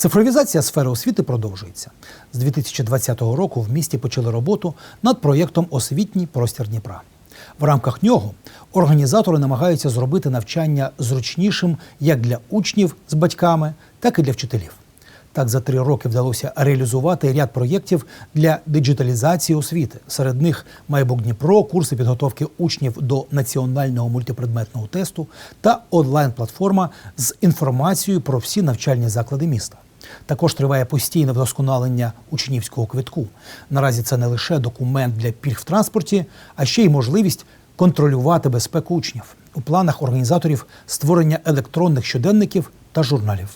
Цифровізація сфери освіти продовжується. З 2020 року в місті почали роботу над проєктом Освітній простір Дніпра. В рамках нього організатори намагаються зробити навчання зручнішим як для учнів з батьками, так і для вчителів. Так, за три роки вдалося реалізувати ряд проєктів для диджиталізації освіти. Серед них Майбук Дніпро, курси підготовки учнів до національного мультипредметного тесту та онлайн-платформа з інформацією про всі навчальні заклади міста. Також триває постійне вдосконалення учнівського квитку. Наразі це не лише документ для пільг в транспорті, а ще й можливість контролювати безпеку учнів. У планах організаторів створення електронних щоденників та журналів.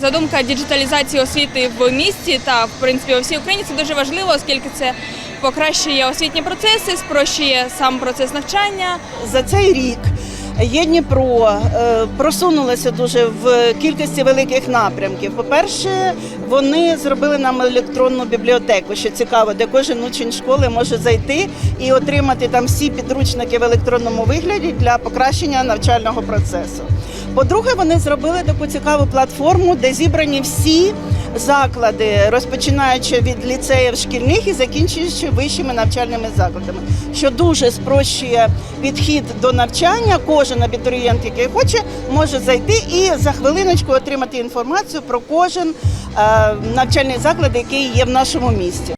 Задумка діджиталізації освіти в місті та в принципі у всій Україні це дуже важливо, оскільки це покращує освітні процеси, спрощує сам процес навчання. За цей рік є Дніпро е, просунулося дуже в кількості великих напрямків. По-перше, вони зробили нам електронну бібліотеку, що цікаво, де кожен учень школи може зайти і отримати там всі підручники в електронному вигляді для покращення навчального процесу. По-друге, вони зробили таку цікаву платформу, де зібрані всі заклади, розпочинаючи від ліцеїв шкільних і закінчуючи вищими навчальними закладами, що дуже спрощує підхід до навчання. Кожен абітурієнт, який хоче, може зайти і за хвилиночку отримати інформацію про кожен е, навчальний заклад, який є в нашому місті.